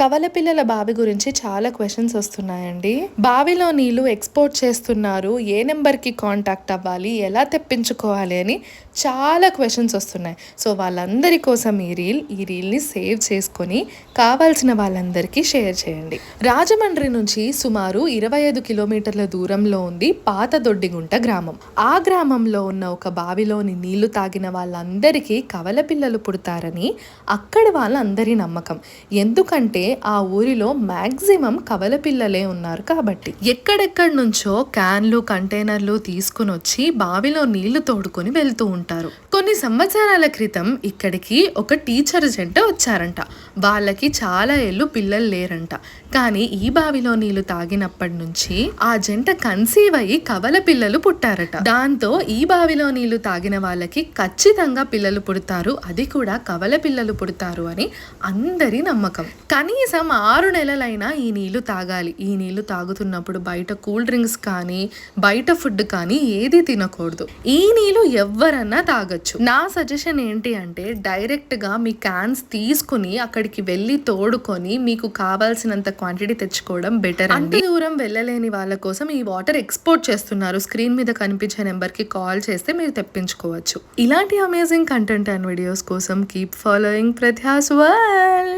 కవల పిల్లల బావి గురించి చాలా క్వశ్చన్స్ వస్తున్నాయండి. బావిలో నీళ్ళు ఎక్స్పోర్ట్ చేస్తున్నారు. ఏ నెంబర్కి కాంటాక్ట్ అవ్వాలి? ఎలా తెప్పించుకోవాలి? అని చాలా క్వశ్చన్స్ వస్తున్నాయి. సో వాళ్ళందరి కోసం ఈ రీల్ ఈ రీల్ని సేవ్ చేసుకొని కావాల్సిన వాళ్ళందరికీ షేర్ చేయండి. రాజమండ్రి నుంచి సుమారు ఇరవై ఐదు కిలోమీటర్ల దూరంలో ఉంది పాత దొడ్డిగుంట గ్రామం. ఆ గ్రామంలో ఉన్న ఒక బావిలోని నీళ్ళు తాగిన వాళ్ళందరికీ కవల పిల్లలు పుడతారని అక్కడ వాళ్ళందరి నమ్మకం. ఎందుకంటే ఆ ఊరిలో మాక్సిమం కవల పిల్లలే ఉన్నారు కాబట్టి. ఎక్కడెక్కడి నుంచో క్యాన్లు కంటైనర్లు తీసుకుని వచ్చి బావిలో నీళ్ళు తోడుకొని వెళ్తూ ఉంటారు. కొన్ని సంవత్సరాల క్రితం ఇక్కడికి ఒక టీచర్ జంట వచ్చారంట. వాళ్ళకి చాలా ఏళ్ళు పిల్లలు లేరంట. కానీ ఈ బావిలో నీళ్ళు తాగినప్పటి నుంచి ఆ జంట కన్సీవ్ అయ్యి కవల పిల్లలు పుట్టారట. దాంతో ఈ బావిలో నీళ్ళు తాగిన వాళ్ళకి ఖచ్చితంగా పిల్లలు పుడతారు. అది కూడా కవల పిల్లలు పుడతారు అని అందరి నమ్మకం. కానీ కనీసం ఆరు నెలలైనా ఈ నీళ్ళు తాగాలి. ఈ నీళ్ళు తాగుతున్నప్పుడు బయట కూల్ డ్రింక్స్ కానీ బయట ఫుడ్ కానీ ఏది తినకూడదు. ఈ నీళ్ళు ఎవరన్నా తాగొచ్చు. నా సజెషన్ ఏంటి అంటే డైరెక్ట్గా మీ క్యాన్స్ తీసుకుని అక్కడికి వెళ్ళి తోడుకొని మీకు కావాల్సినంత క్వాంటిటీ తెచ్చుకోవడం బెటర్ అంత దూరం వెళ్ళలేని వాళ్ళ కోసం ఈ వాటర్ ఎక్స్పోర్ట్ చేస్తున్నారు. స్క్రీన్ మీద కనిపించే నెంబర్కి కాల్ చేస్తే మీరు తెప్పించుకోవచ్చు. ఇలాంటి అమేజింగ్ కంటెంట్ అండ్ వీడియోస్ కోసం కీప్ ఫాలోయింగ్ ప్రత్యాస్ వరల్డ్!